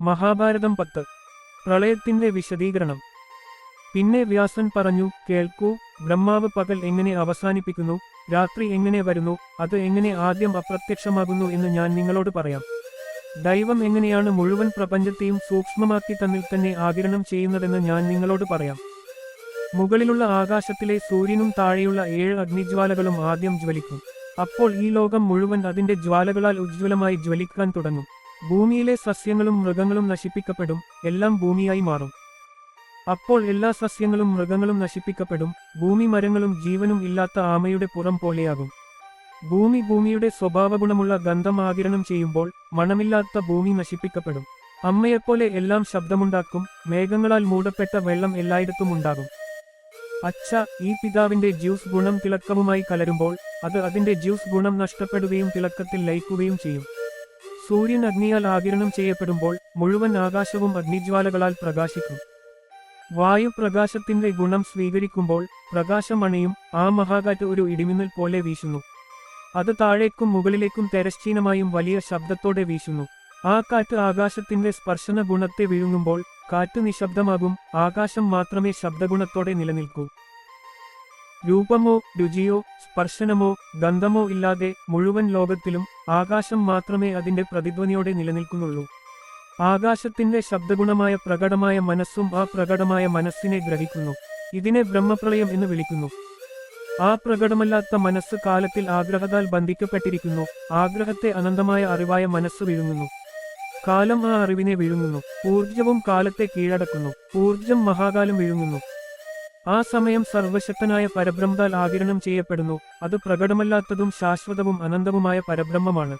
മഹാഭാരതം പത്ത്. പ്രളയത്തിന്റെ വിശദീകരണം. പിന്നെ വ്യാസൻ പറഞ്ഞു കേൾക്കൂ ബ്രഹ്മാവ് പകൽ എങ്ങനെ അവസാനിപ്പിക്കുന്നു രാത്രി എങ്ങനെ വരുന്നു അത് എങ്ങനെ ആദ്യം അപ്രത്യക്ഷമാകുന്നു എന്ന് ഞാൻ നിങ്ങളോട് പറയാം. ദൈവം എങ്ങനെയാണ് മുഴുവൻ പ്രപഞ്ചത്തെയും സൂക്ഷ്മമാക്കി തന്നിൽ തന്നെ ആകിരണം ചെയ്യുന്നതെന്ന് ഞാൻ നിങ്ങളോട് പറയാം. മുകളിലുള്ള ആകാശത്തിലെ സൂര്യനും താഴെയുള്ള ഏഴ് അഗ്നിജ്വാലകളും ആദ്യം ജ്വലിക്കും. അപ്പോൾ ഈ ലോകം മുഴുവൻ അതിന്റെ ജ്വാലകളാൽ ഉജ്ജ്വലമായി ജ്വലിക്കാൻ തുടങ്ങും. ഭൂമിയിലെ സസ്യങ്ങളും മൃഗങ്ങളും നശിപ്പിക്കപ്പെടും എല്ലാം ഭൂമിയായി മാറും. അപ്പോൾ എല്ലാ സസ്യങ്ങളും മൃഗങ്ങളും നശിപ്പിക്കപ്പെടും ഭൂമി മരങ്ങളും ജീവനും ഇല്ലാത്ത ആമയുടെ പുറം പോലെയാകും. ഭൂമി ഭൂമിയുടെ സ്വഭാവഗുണമുള്ള ഗന്ധം ആകിരണം ചെയ്യുമ്പോൾ മണമില്ലാത്ത ഭൂമി നശിപ്പിക്കപ്പെടും. അമ്മയെപ്പോലെ എല്ലാം ശബ്ദമുണ്ടാക്കും മേഘങ്ങളാൽ മൂടപ്പെട്ട വെള്ളം എല്ലായിടത്തും ഉണ്ടാകും. അച്ഛ ഈ പിതാവിന്റെ ജ്യൂസ് ഗുണം തിളക്കവുമായി കലരുമ്പോൾ അത് അതിന്റെ ജ്യൂസ് ഗുണം നഷ്ടപ്പെടുകയും തിളക്കത്തിൽ ലയിക്കുകയും ചെയ്യും. സൂര്യൻ അഗ്നിയാൽ ആകിരണം ചെയ്യപ്പെടുമ്പോൾ മുഴുവൻ ആകാശവും അഗ്നിജ്വാലകളാൽ പ്രകാശിക്കും. വായു പ്രകാശത്തിന്റെ ഗുണം സ്വീകരിക്കുമ്പോൾ പ്രകാശം അണയും ആ മഹാകാറ്റ് ഒരു ഇടിമിന്നൽ പോലെ വീശുന്നു. അത് താഴേക്കും മുകളിലേക്കും തെരശ്ചീനമായും വലിയ ശബ്ദത്തോടെ വീശുന്നു. ആ കാറ്റ് ആകാശത്തിന്റെ സ്പർശന ഗുണത്തെ വിഴുങ്ങുമ്പോൾ കാറ്റ് നിശബ്ദമാകും ആകാശം മാത്രമേ ശബ്ദഗുണത്തോടെ നിലനിൽക്കൂ. രൂപമോ രുചിയോ സ്പർശനമോ ഗന്ധമോ ഇല്ലാതെ മുഴുവൻ ലോകത്തിലും ആകാശം മാത്രമേ അതിന്റെ പ്രതിധ്വനിയോടെ നിലനിൽക്കുന്നുള്ളൂ. ആകാശത്തിന്റെ ശബ്ദഗുണമായ പ്രകടമായ മനസ്സും ആ പ്രകടമായ മനസ്സിനെ ഗ്രഹിക്കുന്നു. ഇതിനെ ബ്രഹ്മപ്രളയം എന്ന് വിളിക്കുന്നു. ആ പ്രകടമല്ലാത്ത മനസ്സ് കാലത്തിൽ ആഗ്രഹത്താൽ ബന്ധിക്കപ്പെട്ടിരിക്കുന്നു. ആഗ്രഹത്തെ അനന്തമായ അറിവായ മനസ്സ് വിഴുങ്ങുന്നു. കാലം ആ അറിവിനെ വിഴുങ്ങുന്നു. ഊർജവും കാലത്തെ കീഴടക്കുന്നു. ഊർജം മഹാകാലം വിഴുങ്ങുന്നു. ആ സമയം സർവശക്തനായ പരബ്രഹ്മത്താൽ ആകിരണം ചെയ്യപ്പെടുന്നു. അത് പ്രകടമല്ലാത്തതും ശാശ്വതവും അനന്തവുമായ പരബ്രഹ്മമാണ്.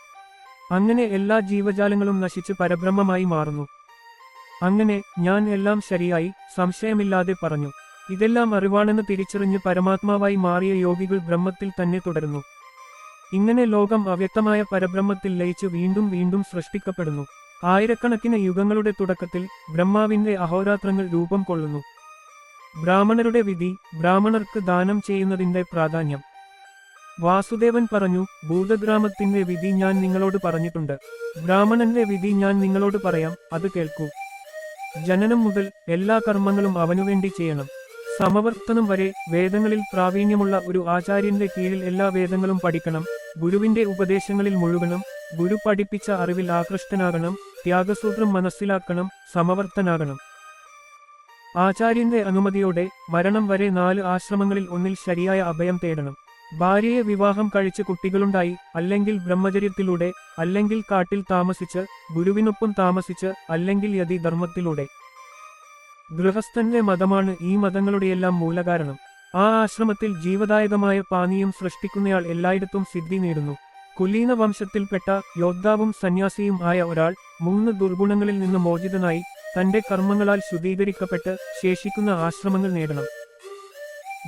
അങ്ങനെ എല്ലാ ജീവജാലങ്ങളും നശിച്ച് പരബ്രഹ്മമായി മാറുന്നു. അങ്ങനെ ഞാൻ എല്ലാം ശരിയായി സംശയമില്ലാതെ പറഞ്ഞു. ഇതെല്ലാം അറിവാണെന്ന് തിരിച്ചറിഞ്ഞ് പരമാത്മാവായി മാറിയ യോഗികൾ ബ്രഹ്മത്തിൽ തന്നെ തുടരുന്നു. ഇങ്ങനെ ലോകം അവ്യക്തമായ പരബ്രഹ്മത്തിൽ ലയിച്ച് വീണ്ടും വീണ്ടും സൃഷ്ടിക്കപ്പെടുന്നു. ആയിരക്കണക്കിന് യുഗങ്ങളുടെ തുടക്കത്തിൽ ബ്രഹ്മാവിന്റെ അഹോരാത്രങ്ങൾ രൂപം കൊള്ളുന്നു. ബ്രാഹ്മണരുടെ വിധി ബ്രാഹ്മണർക്ക് ദാനം ചെയ്യുന്നതിന്റെ പ്രാധാന്യം. വാസുദേവൻ പറഞ്ഞു ഭൂതഗ്രാമത്തിന്റെ വിധി ഞാൻ നിങ്ങളോട് പറഞ്ഞിട്ടുണ്ട്. ബ്രാഹ്മണന്റെ വിധി ഞാൻ നിങ്ങളോട് പറയാം അത് കേൾക്കൂ. ജനനം മുതൽ എല്ലാ കർമ്മങ്ങളും അവനുവേണ്ടി ചെയ്യണം. സമവർത്തനം വരെ വേദങ്ങളിൽ പ്രാവീണ്യമുള്ള ഒരു ആചാര്യന്റെ കീഴിൽ എല്ലാ വേദങ്ങളും പഠിക്കണം. ഗുരുവിന്റെ ഉപദേശങ്ങളിൽ മുഴുകണം. ഗുരു പഠിപ്പിച്ച അറിവിൽ ആകൃഷ്ടനാകണം. ത്യാഗസൂത്രം മനസ്സിലാക്കണം. സമവർത്തനാകണം. ആചാര്യന്റെ അനുമതിയോടെ മരണം വരെ നാല് ആശ്രമങ്ങളിൽ ഒന്നിൽ ശരിയായ അഭയം തേടണം. ഭാര്യയെ വിവാഹം കഴിച്ച് കുട്ടികളുണ്ടായി അല്ലെങ്കിൽ ബ്രഹ്മചര്യത്തിലൂടെ അല്ലെങ്കിൽ കാട്ടിൽ താമസിച്ച് ഗുരുവിനൊപ്പം താമസിച്ച് അല്ലെങ്കിൽ യതി ധർമ്മത്തിലൂടെ ഗൃഹസ്ഥന്റെ മതമാണ് ഈ മതങ്ങളുടെയെല്ലാം മൂലകാരണം. ആ ആശ്രമത്തിൽ ജീവദായകമായ പാനീയം സൃഷ്ടിക്കുന്നയാൾ എല്ലായിടത്തും സിദ്ധി നേടുന്നു. കുലീന വംശത്തിൽപ്പെട്ട യോദ്ധാവും സന്യാസിയും ആയ ഒരാൾ മൂന്ന് ദുർഗുണങ്ങളിൽ നിന്ന് മോചിതനായി തന്റെ കർമ്മങ്ങളാൽ ശുദ്ധീകരിക്കപ്പെട്ട് ശേഷിക്കുന്ന ആശ്രമങ്ങൾ നേടണം.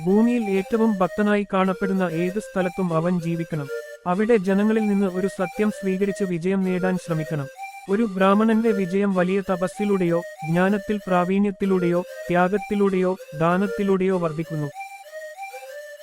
ഭൂമിയിൽ ഏറ്റവും ഭക്തനായി കാണപ്പെടുന്ന ഏത് സ്ഥലത്തും അവൻ ജീവിക്കണം. അവിടെ ജനങ്ങളിൽ നിന്ന് ഒരു സത്യം സ്വീകരിച്ച് വിജയം നേടാൻ ശ്രമിക്കണം. ഒരു ബ്രാഹ്മണന്റെ വിജയം വലിയ തപസ്സിലൂടെയോ ജ്ഞാനത്തിൽ പ്രാവീണ്യത്തിലൂടെയോ ത്യാഗത്തിലൂടെയോ ദാനത്തിലൂടെയോ വർദ്ധിക്കുന്നു.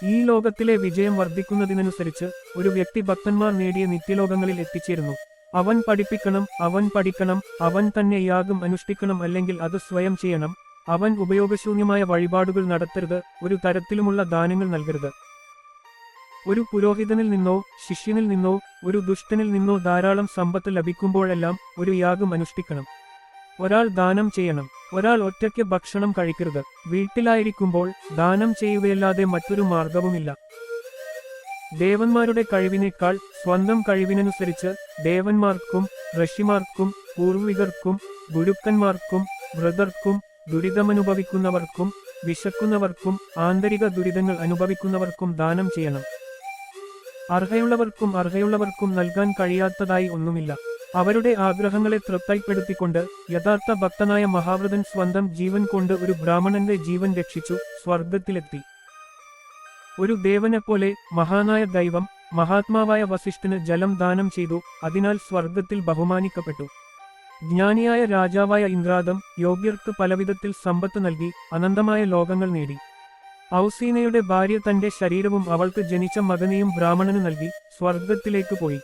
ഈ ലോകത്തിലെ വിജയം വർദ്ധിക്കുന്നതിനനുസരിച്ച് ഒരു വ്യക്തി ഭക്തന്മാർ നേടിയ നിത്യലോകങ്ങളിൽ എത്തിച്ചേരുന്നു. അവൻ പഠിപ്പിക്കണം അവൻ പഠിക്കണം അവൻ തന്നെ യാഗം അനുഷ്ഠിക്കണം അല്ലെങ്കിൽ അത് സ്വയം ചെയ്യണം. അവൻ ഉപയോഗശൂന്യമായ വഴിപാടുകൾ നടത്തരുത് ഒരു തരത്തിലുമുള്ള ദാനങ്ങൾ നൽകരുത്. ഒരു പുരോഹിതനിൽ നിന്നോ ശിഷ്യനിൽ നിന്നോ ഒരു ദുഷ്ടനിൽ നിന്നോ ധാരാളം സമ്പത്ത് ലഭിക്കുമ്പോഴെല്ലാം ഒരു യാഗം അനുഷ്ഠിക്കണം. ഒരാൾ ദാനം ചെയ്യണം ഒരാൾ ഒറ്റയ്ക്ക് ഭക്ഷണം കഴിക്കരുത്. വീട്ടിലായിരിക്കുമ്പോൾ ദാനം ചെയ്യുകയല്ലാതെ മറ്റൊരു മാർഗവുമില്ല ദേവന്മാരുടെ കഴിവിനേക്കാൾ സ്വന്തം കഴിവിനനുസരിച്ച് ദേവന്മാർക്കും ഋഷിമാർക്കും പൂർവികർക്കും ഗുരുക്കന്മാർക്കും വൃതർക്കും ദുരിതമനുഭവിക്കുന്നവർക്കും വിശക്കുന്നവർക്കും ആന്തരിക ദുരിതങ്ങൾ അനുഭവിക്കുന്നവർക്കും ദാനം ചെയ്യണം. അർഹയുള്ളവർക്കും അർഹയുള്ളവർക്കും നൽകാൻ കഴിയാത്തതായി ഒന്നുമില്ല. അവരുടെ ആഗ്രഹങ്ങളെ തൃപ്തിപ്പെടുത്തിക്കൊണ്ട് യഥാർത്ഥ ഭക്തനായ മഹാവ്രതൻ സ്വന്തം ജീവൻ കൊണ്ട് ഒരു ബ്രാഹ്മണന്റെ ജീവൻ രക്ഷിച്ചു സ്വർഗത്തിലെത്തി ഒരു ദേവനെപ്പോലെ മഹാനായ ദൈവം മഹാത്മാവായ വസിഷ്ഠന് ജലം ദാനം ചെയ്തു അതിനാൽ സ്വർഗത്തിൽ ബഹുമാനിക്കപ്പെട്ടു. ജ്ഞാനിയായ രാജാവായ ഇന്ദ്രാദം യോഗ്യർക്ക് പലവിധത്തിൽ സമ്പത്ത് നൽകി അനന്തമായ ലോകങ്ങൾ നേടി. ഔസീനയുടെ ഭാര്യ തന്റെ ശരീരവും അവൾക്ക് ജനിച്ച മകനെയും ബ്രാഹ്മണന് നൽകി സ്വർഗത്തിലേക്ക് പോയി.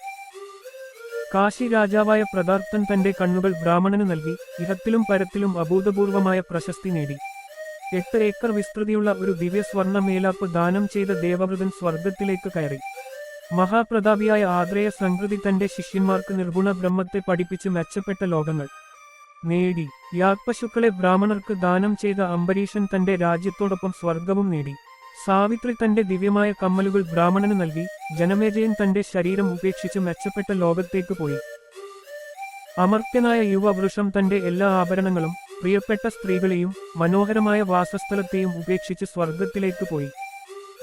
കാശി രാജാവായ പ്രതാർത്ഥൻ തന്റെ കണ്ണുകൾ ബ്രാഹ്മണന് നൽകി ഇഹത്തിലും പരത്തിലും അഭൂതപൂർവമായ പ്രശസ്തി നേടി. എട്ട് ഏക്കർ വിസ്തൃതിയുള്ള ഒരു ദിവ്യ സ്വർണ മേലാപ്പ് ദാനം ചെയ്ത ദേവവൃതൻ സ്വർഗത്തിലേക്ക് കയറി. മഹാപ്രതാപിയായ ആദ്രേയ സംകൃതി തന്റെ ശിഷ്യന്മാർക്ക് നിർഗുണ ബ്രഹ്മത്തെ പഠിപ്പിച്ച് മെച്ചപ്പെട്ട ലോകങ്ങൾ നേടി. യാഗ്പശുക്കളെ ബ്രാഹ്മണർക്ക് ദാനം ചെയ്ത അംബരീഷൻ തന്റെ രാജ്യത്തോടൊപ്പം സ്വർഗവും നേടി. സാവിത്രി തന്റെ ദിവ്യമായ കമ്മലുകൾ ബ്രാഹ്മണന് നൽകി. ജനമേജയൻ തന്റെ ശരീരം ഉപേക്ഷിച്ച് മെച്ചപ്പെട്ട ലോകത്തേക്ക് പോയി. അമർത്യനായ യുവവൃഷം തന്റെ എല്ലാ ആഭരണങ്ങളും പ്രിയപ്പെട്ട സ്ത്രീകളെയും മനോഹരമായ വാസസ്ഥലത്തെയും ഉപേക്ഷിച്ച് സ്വർഗത്തിലേക്ക് പോയി.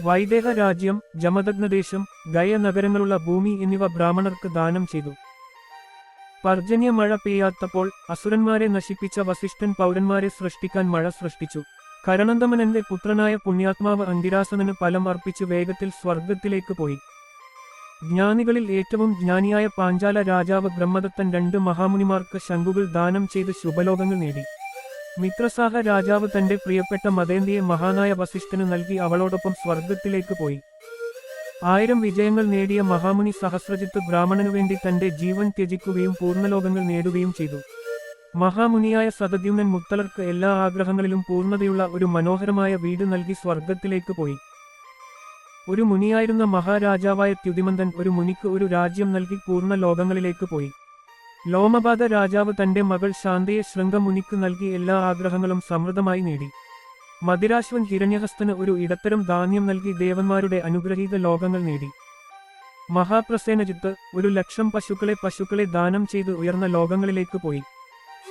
വൈദേഹ രാജ്യം ജമദഗ്നദേശം ഗയ നഗരങ്ങളുള്ള ഭൂമി എന്നിവ ബ്രാഹ്മണർക്ക് ദാനം ചെയ്തു. പർജന്യ മഴ പെയ്യാത്തപ്പോൾ അസുരന്മാരെ നശിപ്പിച്ച വസിഷ്ഠൻ പൗരന്മാരെ സൃഷ്ടിക്കാൻ മഴ സൃഷ്ടിച്ചു. കരണന്തമനന്റെ പുത്രനായ പുണ്യാത്മാവ് അന്തിരാസനന് ഫലം അർപ്പിച്ച് വേഗത്തിൽ സ്വർഗത്തിലേക്ക് പോയി. ജ്ഞാനികളിൽ ഏറ്റവും ജ്ഞാനിയായ പാഞ്ചാല രാജാവ് ബ്രഹ്മദത്തൻ രണ്ട് മഹാമുനിമാർക്ക് ശംഖുകൾ ദാനം ചെയ്ത് ശുഭലോകങ്ങൾ നേടി. മിത്രസാഹ രാജാവ് തന്റെ പ്രിയപ്പെട്ട മതേന്ദിയെ മഹാനായ വസിഷ്ഠന് നൽകി അവളോടൊപ്പം സ്വർഗത്തിലേക്ക് പോയി. ആയിരം വിജയങ്ങൾ നേടിയ മഹാമുനി സഹസ്രജിത്ത് ബ്രാഹ്മണനു വേണ്ടി തന്റെ ജീവൻ ത്യജിക്കുകയും പൂർണലോകങ്ങൾ നേടുകയും ചെയ്തു. മഹാമുനിയായ സതദ്യുമൻ മുത്തലർക്ക് എല്ലാ ആഗ്രഹങ്ങളിലും പൂർണതയുള്ള ഒരു മനോഹരമായ വീട് നൽകി സ്വർഗത്തിലേക്ക് പോയി. ഒരു മുനിയായിരുന്ന മഹാരാജാവായ ത്യുതിമന്തൻ ഒരു മുനിക്ക് ഒരു രാജ്യം നൽകി പൂർണ ലോകങ്ങളിലേക്ക് പോയി. ലോമപാത രാജാവ് തന്റെ മകൾ ശാന്തയെ ശൃംഗമുനിക്ക് നൽകി എല്ലാ ആഗ്രഹങ്ങളും സമൃദ്ധമായി നേടി. മദിരാശ്വൻ ഹിരണ്യഹസ്തന് ഒരു ഇടത്തരം ധാന്യം നൽകി ദേവന്മാരുടെ അനുഗ്രഹീത ലോകങ്ങൾ നേടി. മഹാപ്രസേനജിത്ത് ഒരു ലക്ഷം പശുക്കളെ പശുക്കളെ ദാനം ചെയ്ത് ഉയർന്ന ലോകങ്ങളിലേക്ക് പോയി.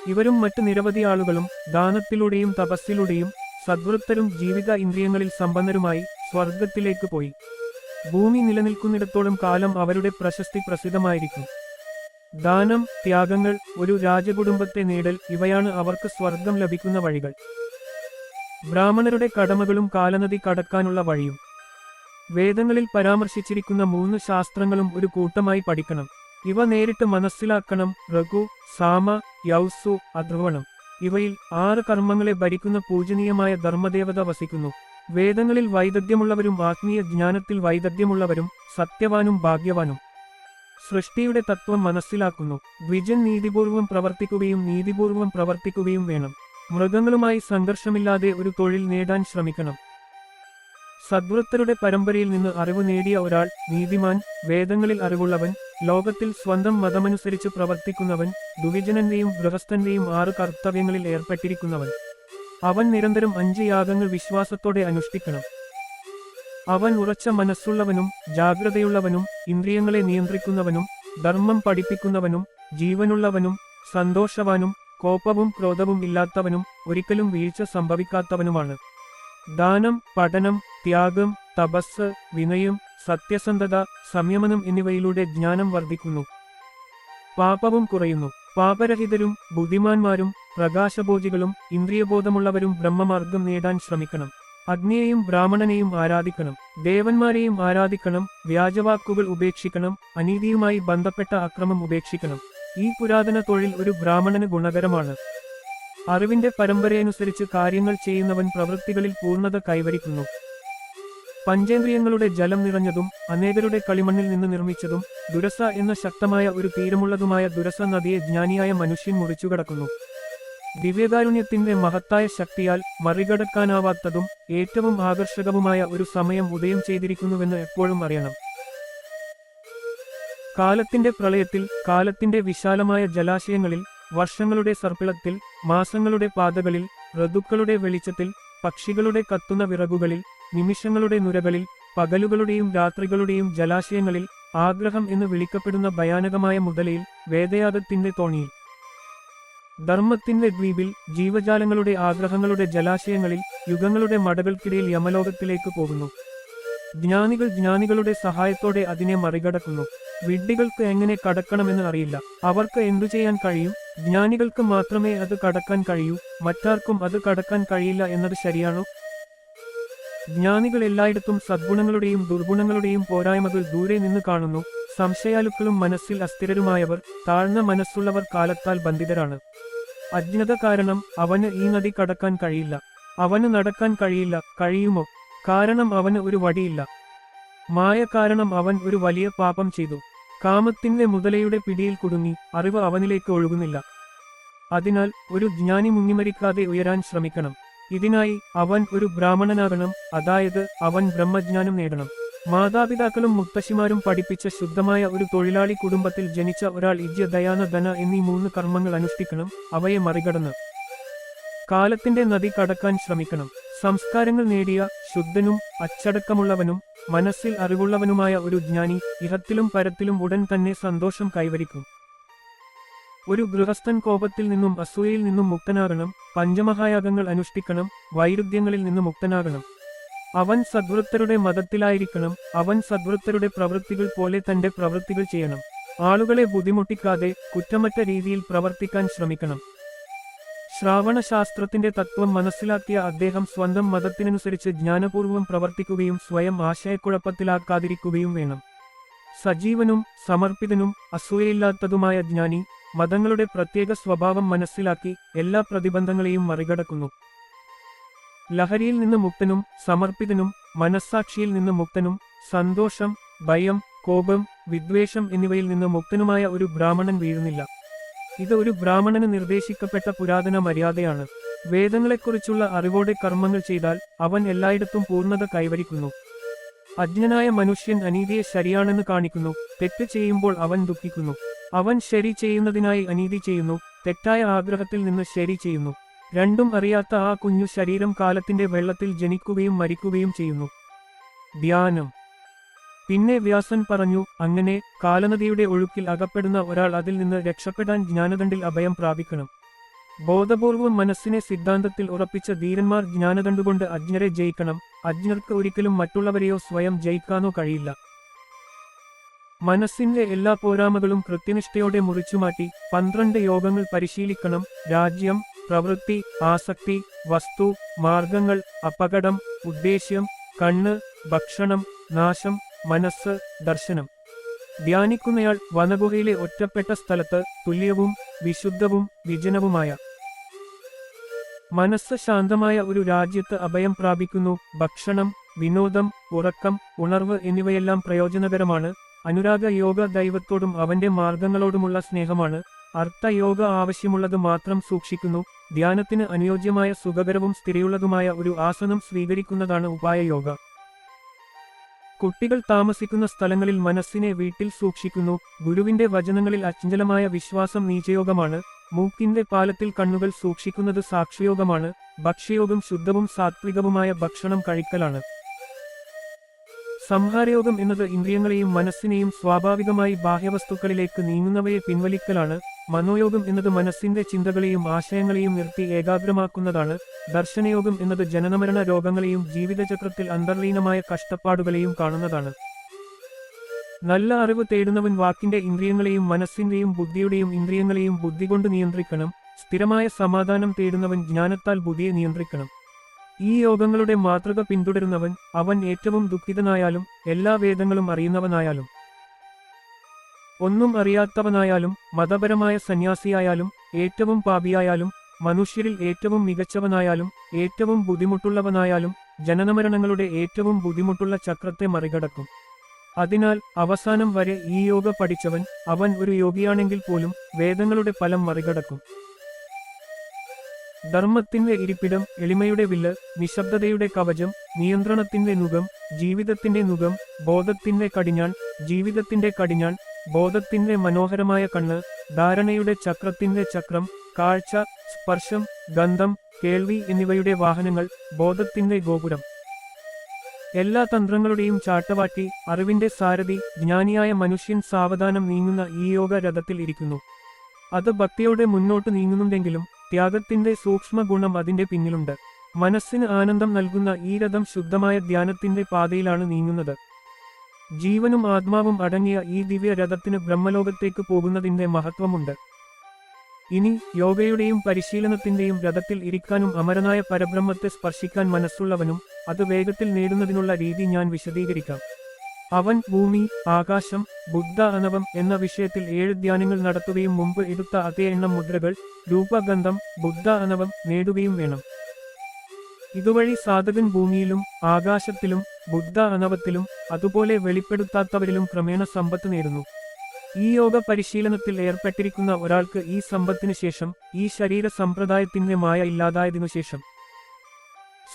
ഇവരും മറ്റു നിരവധി ആളുകളും ദാനത്തിലൂടെയും തപസ്സിലൂടെയും സദ്വൃത്തരും ജീവിത ഇന്ദ്രിയങ്ങളിൽ സമ്പന്നരുമായി സ്വർഗത്തിലേക്ക് പോയി. ഭൂമി നിലനിൽക്കുന്നിടത്തോളം കാലം അവരുടെ പ്രശസ്തി പ്രസിദ്ധമായിരിക്കും. ദാനം ത്യാഗങ്ങൾ ഒരു രാജകുടുംബത്തെ നേടൽ ഇവയാണ് അവർക്ക് സ്വർഗം ലഭിക്കുന്ന വഴികൾ. ബ്രാഹ്മണരുടെ കടമകളും കാലനദി കടക്കാനുള്ള വഴിയും. വേദങ്ങളിൽ പരാമർശിച്ചിരിക്കുന്ന മൂന്ന് ശാസ്ത്രങ്ങളും ഒരു കൂട്ടമായി പഠിക്കണം. ഇവ നേരിട്ട് മനസ്സിലാക്കണം രഘു സാമ യൗസു അധ്രുവണം. ഇവയിൽ ആറ് കർമ്മങ്ങളെ ഭരിക്കുന്ന പൂജനീയമായ ധർമ്മദേവത വസിക്കുന്നു. വേദങ്ങളിൽ വൈദഗ്ധ്യമുള്ളവരും ആത്മീയ ജ്ഞാനത്തിൽ വൈദഗ്ധ്യമുള്ളവരും സത്യവാനും ഭാഗ്യവാനും. സൃഷ്ടിയുടെ തത്വം മനസ്സിലാക്കുന്നു. ദ്വിജൻ നീതിപൂർവം പ്രവർത്തിക്കുകയും നീതിപൂർവം പ്രവർത്തിക്കുകയും വേണം. മൃഗങ്ങളുമായി സംഘർഷമില്ലാതെ ഒരു തൊഴിൽ നേടാൻ ശ്രമിക്കണം. സദ്വൃത്തരുടെ പരമ്പരയിൽ നിന്ന് അറിവ് നേടിയ ഒരാൾ നീതിമാൻ വേദങ്ങളിൽ അറിവുള്ളവൻ ലോകത്തിൽ സ്വന്തം മതമനുസരിച്ച് പ്രവർത്തിക്കുന്നവൻ ദുവിജനന്റെയും ഗൃഹസ്ഥന്റെയും ആറ് കർത്തവ്യങ്ങളിൽ ഏർപ്പെട്ടിരിക്കുന്നവൻ. അവൻ നിരന്തരം അഞ്ച് യാഗങ്ങൾ വിശ്വാസത്തോടെ അനുഷ്ഠിക്കണം. അവൻ ഉറച്ച മനസ്സുള്ളവനും ജാഗ്രതയുള്ളവനും ഇന്ദ്രിയങ്ങളെ നിയന്ത്രിക്കുന്നവനും ധർമ്മം പഠിപ്പിക്കുന്നവനും ജീവനുള്ളവനും സന്തോഷവാനും കോപവും ക്രോധവും ഇല്ലാത്തവനും ഒരിക്കലും വീഴ്ച സംഭവിക്കാത്തവനുമാണ്. ദാനം പഠനം ത്യാഗം തപസ് വിനയം സത്യസന്ധത സംയമനം എന്നിവയിലൂടെ ജ്ഞാനം വർദ്ധിക്കുന്നു. പാപവും കുറയുന്നു. പാപരഹിതരും ബുദ്ധിമാന്മാരും പ്രകാശബോധികളും ഇന്ദ്രിയബോധമുള്ളവരും ബ്രഹ്മമാർഗം നേടാൻ ശ്രമിക്കണം. അഗ്നിയെയും ബ്രാഹ്മണനെയും ആരാധിക്കണം ദേവന്മാരെയും ആരാധിക്കണം വ്യാജവാക്കുകൾ ഉപേക്ഷിക്കണം അനീതിയുമായി ബന്ധപ്പെട്ട അക്രമം ഉപേക്ഷിക്കണം. ഈ പുരാതന തൊഴിൽ ഒരു ബ്രാഹ്മണന് ഗുണകരമാണ്. അറിവിന്റെ പരമ്പരയനുസരിച്ച് കാര്യങ്ങൾ ചെയ്യുന്നവൻ പ്രവൃത്തികളിൽ പൂർണത കൈവരിക്കുന്നു. പഞ്ചേന്ദ്രിയങ്ങളുടെ ജലം നിറഞ്ഞതും അനേകരുടെ കളിമണ്ണിൽ നിന്ന് നിർമ്മിച്ചതും ദുരസ എന്ന ശക്തമായ ഒരു തീരമുള്ളതുമായ ദുരസ നദിയെ ജ്ഞാനിയായ മനുഷ്യൻ മുറിച്ചുകടക്കുന്നു. ദിവ്യകാരുണ്യത്തിന്റെ മഹത്തായ ശക്തിയാൽ മറികടക്കാനാവാത്തതും ഏറ്റവും ആകർഷകവുമായ ഒരു സമയം ഉദയം ചെയ്തിരിക്കുന്നുവെന്ന് എപ്പോഴും അറിയണം. കാലത്തിന്റെ പ്രളയത്തിൽ കാലത്തിന്റെ വിശാലമായ ജലാശയങ്ങളിൽ വർഷങ്ങളുടെ സർപ്പിളത്തിൽ മാസങ്ങളുടെ പാതകളിൽ ഋതുക്കളുടെ വെളിച്ചത്തിൽ പക്ഷികളുടെ കത്തുന്ന വിറകുകളിൽ നിമിഷങ്ങളുടെ നുരകളിൽ പകലുകളുടെയും രാത്രികളുടെയും ജലാശയങ്ങളിൽ ആഗ്രഹം എന്ന് വിളിക്കപ്പെടുന്ന ഭയാനകമായ മുതലയിൽ വേദയാഗത്തിന്റെ തോണിയിൽ. ധർമ്മത്തിന്റെ ദ്വീപിൽ ജീവജാലങ്ങളുടെ ആഗ്രഹങ്ങളുടെ ജലാശയങ്ങളിൽ യുഗങ്ങളുടെ മടകൾക്കിടയിൽ യമലോകത്തിലേക്ക് പോകുന്നു. ജ്ഞാനികൾ ജ്ഞാനികളുടെ സഹായത്തോടെ അതിനെ മറികടക്കുന്നു. വിഡ്ഢികൾക്ക് എങ്ങനെ കടക്കണമെന്ന് അറിയില്ല. അവർക്ക് എന്തു ചെയ്യാൻ കഴിയും? ജ്ഞാനികൾക്ക് മാത്രമേ അത് കടക്കാൻ കഴിയൂ. മറ്റാർക്കും അത് കടക്കാൻ കഴിയില്ല എന്നത് ശരിയാണോ? ജ്ഞാനികൾ എല്ലായിടത്തും സദ്ഗുണങ്ങളുടെയും ദുർഗുണങ്ങളുടെയും പോരായ്മകൾ ദൂരെ നിന്ന് കാണുന്നു. സംശയാലുക്കളും മനസ്സിൽ അസ്ഥിരരുമായവർ താഴ്ന്ന മനസ്സുള്ളവർ കാലത്താൽ ബന്ധിതരാണ്. അജ്ഞത കാരണം അവന് ഈ നദി കടക്കാൻ കഴിയില്ല. അവന് നടക്കാൻ കഴിയില്ല കഴിയുമോ? കാരണം അവന് ഒരു വടിയില്ല മായ കാരണം അവൻ ഒരു വലിയ പാപം ചെയ്തു. കാമത്തിന്റെ മുതലയുടെ പിടിയിൽ കുടുങ്ങി അറിവ് അവനിലേക്ക് ഒഴുകുന്നില്ല. അതിനാൽ ഒരു ജ്ഞാനി മുങ്ങിമരിക്കാതെ ഉയരാൻ ശ്രമിക്കണം. ഇതിനായി അവൻ ഒരു ബ്രാഹ്മണനാകണം അതായത് അവൻ ബ്രഹ്മജ്ഞാനം നേടണം. മാതാപിതാക്കളും മുത്തശ്ശിമാരും പഠിപ്പിച്ച ശുദ്ധമായ ഒരു തൊഴിലാളി കുടുംബത്തിൽ ജനിച്ച ഒരാൾ ഇജ്യ ദയാന ധന എന്നീ മൂന്ന് കർമ്മങ്ങൾ അനുഷ്ഠിക്കണം അവയെ മറികടന്ന്. കാലത്തിന്റെ നദി കടക്കാൻ ശ്രമിക്കണം. സംസ്കാരങ്ങൾ നേടിയ ശുദ്ധനും അച്ചടക്കമുള്ളവനും മനസ്സിൽ അറിവുള്ളവനുമായ ഒരു ജ്ഞാനി ഇഹത്തിലും പരത്തിലും ഉടൻ തന്നെ സന്തോഷം കൈവരിക്കും. ഒരു ഗൃഹസ്ഥൻ കോപത്തിൽ നിന്നും അസൂയയിൽ നിന്നും മുക്തനാകണം പഞ്ചമഹായാഗങ്ങൾ അനുഷ്ഠിക്കണം വൈരുദ്ധ്യങ്ങളിൽ നിന്നും മുക്തനാകണം. അവൻ സദ്വൃത്തരുടെ മതത്തിലായിരിക്കണം അവൻ സദ്വൃത്തരുടെ പ്രവൃത്തികൾ പോലെ തന്റെ പ്രവൃത്തികൾ ചെയ്യണം. ആളുകളെ ബുദ്ധിമുട്ടിക്കാതെ കുറ്റമറ്റ രീതിയിൽ പ്രവർത്തിക്കാൻ ശ്രമിക്കണം. ശ്രാവണശാസ്ത്രത്തിന്റെ തത്വം മനസ്സിലാക്കിയ അദ്ദേഹം സ്വന്തം മതത്തിനനുസരിച്ച് ജ്ഞാനപൂർവം പ്രവർത്തിക്കുകയും സ്വയം ആശയക്കുഴപ്പത്തിലാക്കാതിരിക്കുകയും വേണം. സജീവനും സമർപ്പിതനും അസൂയയില്ലാത്തതുമായ ജ്ഞാനി മതങ്ങളുടെ പ്രത്യേക സ്വഭാവം മനസ്സിലാക്കി എല്ലാ പ്രതിബന്ധങ്ങളെയും മറികടക്കുന്നു. ലഹരിയിൽ നിന്ന് മുക്തനും സമർപ്പിതനും മനസ്സാക്ഷിയിൽ നിന്ന് മുക്തനും സന്തോഷം ഭയം കോപം വിദ്വേഷം എന്നിവയിൽ നിന്ന് മുക്തനുമായ ഒരു ബ്രാഹ്മണൻ വീഴുന്നില്ല. ഇത് ഒരു ബ്രാഹ്മണന് നിർദ്ദേശിക്കപ്പെട്ട പുരാതന മര്യാദയാണ്. വേദങ്ങളെക്കുറിച്ചുള്ള അറിവോടെ കർമ്മങ്ങൾ ചെയ്താൽ അവൻ എല്ലായിടത്തും പൂർണത കൈവരിക്കുന്നു. അജ്ഞനായ മനുഷ്യൻ അനീതിയെ ശരിയാണെന്ന് കാണിക്കുന്നു തെറ്റ് ചെയ്യുമ്പോൾ അവൻ ദുഃഖിക്കുന്നു. അവൻ ശരി ചെയ്യുന്നതിനായി അനീതി ചെയ്യുന്നു തെറ്റായ ആഗ്രഹത്തിൽ നിന്ന് ശരി ചെയ്യുന്നു. രണ്ടും അറിയാത്ത ആ കുഞ്ഞു ശരീരം കാലത്തിന്റെ വെള്ളത്തിൽ ജനിക്കുകയും മരിക്കുകയും ചെയ്യുന്നു. ധ്യാനം. പിന്നെ വ്യാസൻ പറഞ്ഞു അങ്ങനെ കാലനദിയുടെ ഒഴുക്കിൽ അകപ്പെടുന്ന ഒരാൾ അതിൽ നിന്ന് രക്ഷപ്പെടാൻ ജ്ഞാനദണ്ഡിൽ അഭയം പ്രാപിക്കണം. ബോധപൂർവം മനസ്സിനെ സിദ്ധാന്തത്തിൽ ഉറപ്പിച്ച ധീരന്മാർ ജ്ഞാനദണ്ഡുകൊണ്ട് അജ്ഞരെ ജയിക്കണം. അജ്ഞർക്ക് ഒരിക്കലും മറ്റുള്ളവരെയോ സ്വയം ജയിക്കാനോ കഴിയില്ല. മനസ്സിന്റെ എല്ലാ പോരാമകളും കൃത്യനിഷ്ഠയോടെ മുറിച്ചുമാറ്റി പന്ത്രണ്ട് യോഗങ്ങൾ പരിശീലിക്കണം. രാജ്യം പ്രവൃത്തി ആസക്തി വസ്തു മാർഗങ്ങൾ അപകടം ഉദ്ദേശ്യം കണ്ണ് ഭക്ഷണം നാശം മനസ്സ് ദർശനം. ധ്യാനിക്കുന്നയാൾ വനഗുഹയിലെ ഒറ്റപ്പെട്ട സ്ഥലത്ത് തുല്യവും വിശുദ്ധവും വിജനവുമായ മനസ്സ് ശാന്തമായ ഒരു രാജ്യത്ത് അഭയം പ്രാപിക്കുന്നു. ഭക്ഷണം വിനോദം ഉറക്കം ഉണർവ് എന്നിവയെല്ലാം പ്രയോജനകരമാണ്. അനുരാഗ യോഗ ദൈവത്തോടും അവന്റെ മാർഗങ്ങളോടുമുള്ള സ്നേഹമാണ്. അർത്ഥയോഗ ആവശ്യമുള്ളത് മാത്രം സൂക്ഷിക്കുന്നു. ധ്യാനത്തിന് അനുയോജ്യമായ സുഖകരവും സ്ഥിരയുള്ളതുമായ ഒരു ആസനം സ്വീകരിക്കുന്നതാണ് ഉപായയോഗ കുട്ടികൾ താമസിക്കുന്ന സ്ഥലങ്ങളിൽ മനസ്സിനെ വീട്ടിൽ സൂക്ഷിക്കുന്നു. ഗുരുവിന്റെ വചനങ്ങളിൽ അചഞ്ചലമായ വിശ്വാസം നീചയോഗമാണ്. മൂക്കിന്റെ പാലത്തിൽ കണ്ണുകൾ സൂക്ഷിക്കുന്നത് സാക്ഷിയോഗമാണ് ഭക്ഷ്യയോഗം ശുദ്ധവും സാത്വികവുമായ ഭക്ഷണം കഴിക്കലാണ്. സംഹാരയോഗം എന്നത് ഇന്ദ്രിയങ്ങളെയും മനസ്സിനെയും സ്വാഭാവികമായി ബാഹ്യവസ്തുക്കളിലേക്ക് നീങ്ങുന്നവയെ പിൻവലിക്കലാണ്. മനോയോഗം എന്നത് മനസ്സിന്റെ ചിന്തകളെയും ആശയങ്ങളെയും നിർത്തി ഏകാഗ്രമാക്കുന്നതാണ്. ദർശനയോഗം എന്നത് ജനനമരണ രോഗങ്ങളെയും ജീവിതചക്രത്തിൽ അന്തർലീനമായ കഷ്ടപ്പാടുകളെയും കാണുന്നതാണ്. നല്ല അറിവ് തേടുന്നവൻ വാക്കിന്റെ ഇന്ദ്രിയങ്ങളെയും മനസ്സിന്റെയും ബുദ്ധിയുടെയും ഇന്ദ്രിയങ്ങളെയും ബുദ്ധി കൊണ്ട് നിയന്ത്രിക്കണം. സ്ഥിരമായ സമാധാനം തേടുന്നവൻ ജ്ഞാനത്താൽ ബുദ്ധിയെ നിയന്ത്രിക്കണം. ഈ യോഗങ്ങളുടെ മാതൃക പിന്തുടരുന്നവൻ അവൻ ഏറ്റവും ദുഃഖിതനായാലും എല്ലാ വേദങ്ങളും അറിയുന്നവനായാലും ഒന്നും അറിയാത്തവനായാലും മതപരമായ സന്യാസിയായാലും ഏറ്റവും പാപിയായാലും മനുഷ്യരിൽ ഏറ്റവും മികച്ചവനായാലും ഏറ്റവും ബുദ്ധിമുട്ടുള്ളവനായാലും ജനനമരണങ്ങളുടെ ഏറ്റവും ബുദ്ധിമുട്ടുള്ള ചക്രത്തെ മറികടക്കും. അതിനാൽ അവസാനം വരെ ഈ യോഗ പഠിച്ചവൻ അവൻ ഒരു യോഗിയാണെങ്കിൽ പോലും വേദങ്ങളുടെ ഫലം മറികടക്കും. ധർമ്മത്തിന്റെ ഇരിപ്പിടം എളിമയുടെ വില്ല് നിശബ്ദതയുടെ കവചം നിയന്ത്രണത്തിന്റെ നുകം ജീവിതത്തിന്റെ നുകം ബോധത്തിന്റെ കടിഞ്ഞാൺ ജീവിതത്തിന്റെ കടിഞ്ഞാൺ ബോധത്തിന്റെ മനോഹരമായ കണ്ണ് ധാരണയുടെ ചക്രത്തിന്റെ ചക്രം കാഴ്ച സ്പർശം ഗന്ധം കേൾവി എന്നിവയുടെ വാഹനങ്ങൾ ബോധത്തിന്റെ ഗോപുരം. എല്ലാ തന്ത്രങ്ങളുടെയും ചാട്ടവാട്ടി അറിവിന്റെ സാരഥി ജ്ഞാനിയായ മനുഷ്യൻ സാവധാനം നീങ്ങുന്ന ഈ യോഗ രഥത്തിൽ ഇരിക്കുന്നു. അത് ഭക്തിയോടെ മുന്നോട്ട് നീങ്ങുന്നുണ്ടെങ്കിലും ത്യാഗത്തിന്റെ സൂക്ഷ്മ ഗുണം അതിന്റെ പിന്നിലുണ്ട്. മനസ്സിന് ആനന്ദം നൽകുന്ന ഈ രഥം ശുദ്ധമായ ധ്യാനത്തിന്റെ പാതയിലാണ് നീങ്ങുന്നത്. ജീവനും ആത്മാവും അടങ്ങിയ ഈ ദിവ്യ രഥത്തിന് ബ്രഹ്മലോകത്തേക്ക് പോകുന്നതിന്റെ മഹത്വമുണ്ട്. ഇനി യോഗയുടെയും പരിശീലനത്തിന്റെയും രഥത്തിൽ ഇരിക്കാനും അമരനായ പരബ്രഹ്മത്തെ സ്പർശിക്കാൻ മനസ്സുള്ളവനും അത് വേഗത്തിൽ നേടുന്നതിനുള്ള രീതി ഞാൻ വിശദീകരിക്കാം. അവൻ ഭൂമി ആകാശം ബുദ്ധ അനവം എന്ന വിഷയത്തിൽ ഏഴ് ധ്യാനങ്ങൾ നടത്തുകയും മുമ്പ് എടുത്ത അതേ എണ്ണം മുദ്രകൾ രൂപഗന്ധം ബുദ്ധ അനവം നേടുകയും വേണം. ഇതുവഴി സാധകൻ ഭൂമിയിലും ആകാശത്തിലും ബുദ്ധ അനവത്തിലും അതുപോലെ വെളിപ്പെടുത്താത്തവരിലും ക്രമേണ സമ്പത്ത് നേടുന്നു. ഈ യോഗ പരിശീലനത്തിൽ ഏർപ്പെട്ടിരിക്കുന്ന ഒരാൾക്ക് ഈ സമ്പത്തിനു ശേഷം ഈ ശരീര സമ്പ്രദായത്തിന്റെ മായ ഇല്ലാതായതിനു ശേഷം.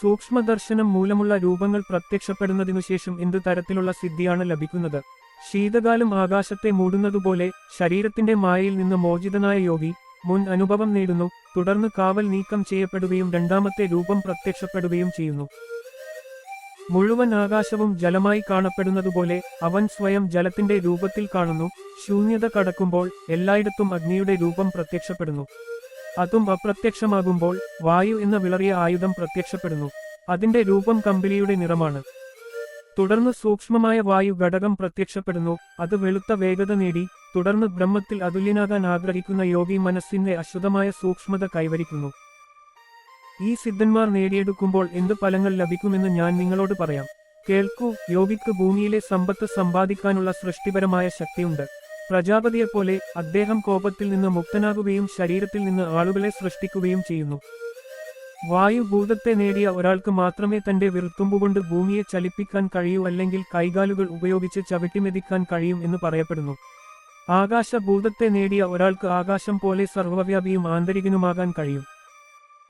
സൂക്ഷ്മദർശനം മൂലമുള്ള രൂപങ്ങൾ പ്രത്യക്ഷപ്പെടുന്നതിനു ശേഷം എന്ത് തരത്തിലുള്ള സിദ്ധിയാണ് ലഭിക്കുന്നത്? ശീതകാലം ആകാശത്തെ മൂടുന്നതുപോലെ ശരീരത്തിന്റെ മായയിൽ നിന്ന് മോചിതനായ യോഗി മുൻ അനുഭവം നേടുന്നു തുടർന്ന് കാവൽ നീക്കം ചെയ്യപ്പെടുകയും രണ്ടാമത്തെ രൂപം പ്രത്യക്ഷപ്പെടുകയും ചെയ്യുന്നു. മുഴുവൻ ആകാശവും ജലമായി കാണപ്പെടുന്നതുപോലെ അവൻ സ്വയം ജലത്തിന്റെ രൂപത്തിൽ കാണുന്നു. ശൂന്യത കടക്കുമ്പോൾ എല്ലായിടത്തും അഗ്നിയുടെ രൂപം പ്രത്യക്ഷപ്പെടുന്നു. അതും അപ്രത്യക്ഷമാകുമ്പോൾ വായു എന്ന വിളറിയ ആയുധം പ്രത്യക്ഷപ്പെടുന്നു. അതിന്റെ രൂപം കമ്പിളിയുടെ നിറമാണ്. തുടർന്ന് സൂക്ഷ്മമായ വായു ഘടകം പ്രത്യക്ഷപ്പെടുന്നു. അത് വെളുത്ത വേഗത നേടി തുടർന്ന് ബ്രഹ്മത്തിൽ അതുല്യനാകാൻ ആഗ്രഹിക്കുന്ന യോഗി മനസ്സിന്റെ അശുദ്ധമായ സൂക്ഷ്മത കൈവരിക്കുന്നു. ഈ സിദ്ധന്മാർ നേടിയെടുക്കുമ്പോൾ എന്ത് ഫലങ്ങൾ ലഭിക്കുമെന്ന് ഞാൻ നിങ്ങളോട് പറയാം. കേൾക്കൂ യോഗിക്ക് ഭൂമിയിലെ സമ്പത്ത് സമ്പാദിക്കാനുള്ള സൃഷ്ടിപരമായ ശക്തിയുണ്ട്. പ്രജാപതിയെപ്പോലെ അദ്ദേഹം കോപത്തിൽ നിന്ന് മുക്തനാകുകയും ശരീരത്തിൽ നിന്ന് ആളുകളെ സൃഷ്ടിക്കുകയും ചെയ്യുന്നു. വായു ഭൂതത്തെ നേടിയ ഒരാൾക്ക് മാത്രമേ തന്റെ വിറുത്തുമ്പുകൊണ്ട് ഭൂമിയെ ചലിപ്പിക്കാൻ കഴിയൂ അല്ലെങ്കിൽ കൈകാലുകൾ ഉപയോഗിച്ച് ചവിട്ടിമെതിക്കാൻ കഴിയും എന്ന് പറയപ്പെടുന്നു. ആകാശഭൂതത്തെ നേടിയ ഒരാൾക്ക് ആകാശം പോലെ സർവവ്യാപിയും ആന്തരികനുമാകാൻ കഴിയും.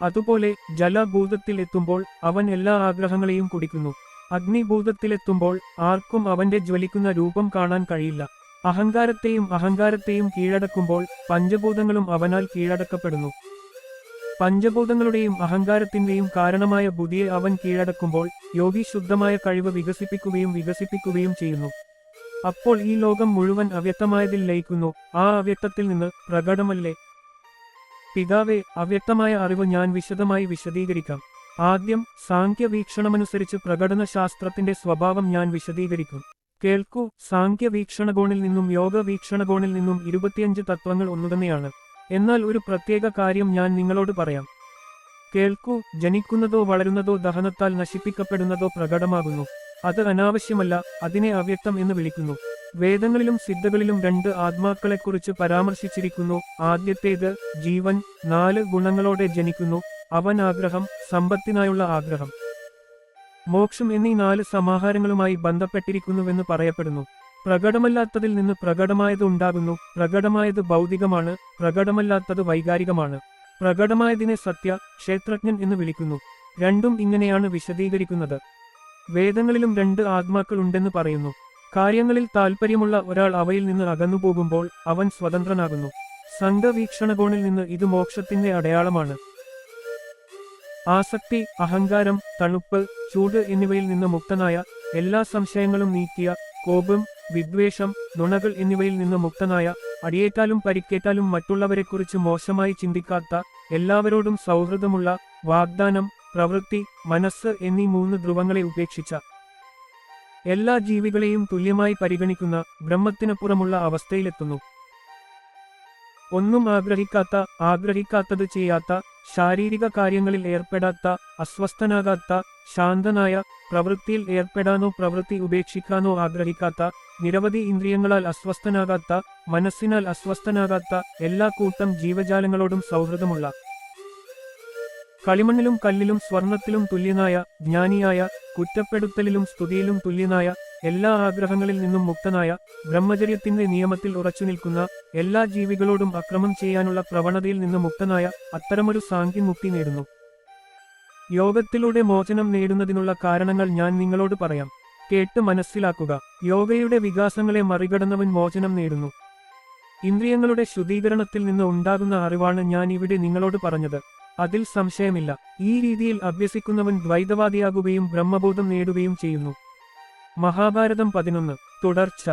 അതുപോലെ ജലഭൂതത്തിലെത്തുമ്പോൾ അവൻ എല്ലാ ആഗ്രഹങ്ങളെയും കുടിക്കുന്നു. അഗ്നിഭൂതത്തിലെത്തുമ്പോൾ ആർക്കും അവന്റെ ജ്വലിക്കുന്ന രൂപം കാണാൻ കഴിയില്ല. അഹങ്കാരത്തെയും അഹങ്കാരത്തെയും കീഴടക്കുമ്പോൾ പഞ്ചഭൂതങ്ങളും അവനാൽ കീഴടക്കപ്പെടുന്നു. പഞ്ചഭൂതങ്ങളുടെയും അഹങ്കാരത്തിന്റെയും കാരണമായ ബുദ്ധിയെ അവൻ കീഴടക്കുമ്പോൾ യോഗി ശുദ്ധമായ കഴിവ് വികസിപ്പിക്കുകയും വികസിപ്പിക്കുകയും ചെയ്യുന്നു. അപ്പോൾ ഈ ലോകം മുഴുവൻ അവ്യക്തമായതിൽ ലയിക്കുന്നു. ആ അവ്യക്തത്തിൽ നിന്ന് പ്രകടമല്ലേ? പിതാവെ അവ്യക്തമായ അറിവ് ഞാൻ വിശദമായി വിശദീകരിക്കാം. ആദ്യം സാങ്ക്യ വീക്ഷണമനുസരിച്ച് പ്രകടന ശാസ്ത്രത്തിന്റെ സ്വഭാവം ഞാൻ വിശദീകരിക്കും. കേൾക്കൂ സാങ്ക്യ വീക്ഷണകോണിൽ നിന്നും യോഗ വീക്ഷണകോണിൽ നിന്നും ഇരുപത്തിയഞ്ച് തത്വങ്ങൾ ഒന്നുതന്നെയാണ്. എന്നാൽ ഒരു പ്രത്യേക കാര്യം ഞാൻ നിങ്ങളോട് പറയാം. കേൾക്കൂ ജനിക്കുന്നതോ വളരുന്നതോ ദഹനത്താൽ നശിപ്പിക്കപ്പെടുന്നതോ പ്രകടമാകുന്നു. അത് അനാവശ്യമല്ല അതിനെ അവ്യക്തം എന്ന് വിളിക്കുന്നു. വേദങ്ങളിലും സിദ്ധകളിലും രണ്ട് ആത്മാക്കളെക്കുറിച്ച് പരാമർശിച്ചിരിക്കുന്നു. ആദ്യത്തേത് ജീവൻ നാല് ഗുണങ്ങളോടെ ജനിക്കുന്നു. അവൻ ആഗ്രഹം സമ്പത്തിനായുള്ള ആഗ്രഹം. മോക്ഷം എന്നീ നാല് സമാഹാരങ്ങളുമായി ബന്ധപ്പെട്ടിരിക്കുന്നുവെന്ന് പറയപ്പെടുന്നു. പ്രകടമല്ലാത്തതിൽ നിന്ന് പ്രകടമായത് ഉണ്ടാകുന്നു. പ്രകടമായത് ഭൗതികമാണ് പ്രകടമല്ലാത്തത് വൈകാരികമാണ്. പ്രകടമായതിനെ സത്യ ക്ഷേത്രജ്ഞൻ എന്ന് വിളിക്കുന്നു. രണ്ടും ഇങ്ങനെയാണ് വിശദീകരിക്കുന്നത്. വേദങ്ങളിലും രണ്ട് ആത്മാക്കൾ ഉണ്ടെന്ന് പറയുന്നു. കാര്യങ്ങളിൽ താൽപ്പര്യമുള്ള ഒരാൾ അവയിൽ നിന്ന് അകന്നുപോകുമ്പോൾ അവൻ സ്വതന്ത്രനാകുന്നു. സംഘവീക്ഷണകോണിൽ നിന്ന് ഇത് മോക്ഷത്തിന്റെ അടയാളമാണ്. ആസക്തി അഹങ്കാരം തണുപ്പ് ചൂട് എന്നിവയിൽ നിന്ന് മുക്തനായ എല്ലാ സംശയങ്ങളും നീക്കിയ കോപം വിദ്വേഷം നുണകൾ എന്നിവയിൽ നിന്ന് മുക്തനായ അടിയേറ്റാലും പരിക്കേറ്റാലും മറ്റുള്ളവരെക്കുറിച്ച് മോശമായി ചിന്തിക്കാത്ത എല്ലാവരോടും സൗഹൃദമുള്ള വാഗ്ദാനം പ്രവൃത്തി മനസ്സ് എന്നീ മൂന്ന് ധ്രുവങ്ങളെ ഉപേക്ഷിച്ച എല്ലാ ജീവികളെയും തുല്യമായി പരിഗണിക്കുന്ന ബ്രഹ്മത്തിനപ്പുറമുള്ള അവസ്ഥയിലെത്തുന്നു. ഒന്നും ആഗ്രഹിക്കാത്ത ആഗ്രഹിക്കാത്തത് ചെയ്യാത്ത ശാരീരിക കാര്യങ്ങളിൽ ഏർപ്പെടാത്ത അസ്വസ്ഥനാകാത്ത ശാന്തനായ പ്രവൃത്തിയിൽ ഏർപ്പെടാനോ പ്രവൃത്തി ഉപേക്ഷിക്കാനോ ആഗ്രഹിക്കാത്ത നിരവധി ഇന്ദ്രിയങ്ങളാൽ അസ്വസ്ഥനാകാത്ത മനസ്സിനാൽ അസ്വസ്ഥനാകാത്ത എല്ലാ കൂട്ടം ജീവജാലങ്ങളോടും സൗഹൃദമുള്ള കളിമണ്ണിലും കല്ലിലും സ്വർണത്തിലും തുല്യനായ ജ്ഞാനിയായ കുറ്റപ്പെടുത്തലിലും സ്തുതിയിലും തുല്യനായ എല്ലാ ആഗ്രഹങ്ങളിൽ നിന്നും മുക്തനായ ബ്രഹ്മചര്യത്തിന്റെ നിയമത്തിൽ ഉറച്ചുനിൽക്കുന്ന എല്ലാ ജീവികളോടും അക്രമം ചെയ്യാനുള്ള പ്രവണതയിൽ നിന്നും മുക്തനായ അത്തരമൊരു സാങ്കിമുക്തി നേടുന്നു. യോഗത്തിലൂടെ മോചനം നേടുന്നതിനുള്ള കാരണങ്ങൾ ഞാൻ നിങ്ങളോട് പറയാം. കേട്ട് മനസ്സിലാക്കുക. യോഗയുടെ വികാസങ്ങളെ മറികടന്നവൻ മോചനം നേടുന്നു. ഇന്ദ്രിയങ്ങളുടെ ശുദ്ധീകരണത്തിൽ നിന്ന് ഉണ്ടാകുന്ന അറിവാണ് ഞാൻ ഇവിടെ നിങ്ങളോട് പറഞ്ഞത്. അതിൽ സംശയമില്ല. ഈ രീതിയിൽ അഭ്യസിക്കുന്നവൻ ദ്വൈതവാദിയാകുകയും ബ്രഹ്മബോധം നേടുകയും ചെയ്യുന്നു. മഹാഭാരതം പതിനൊന്ന്. തുടർച്ച.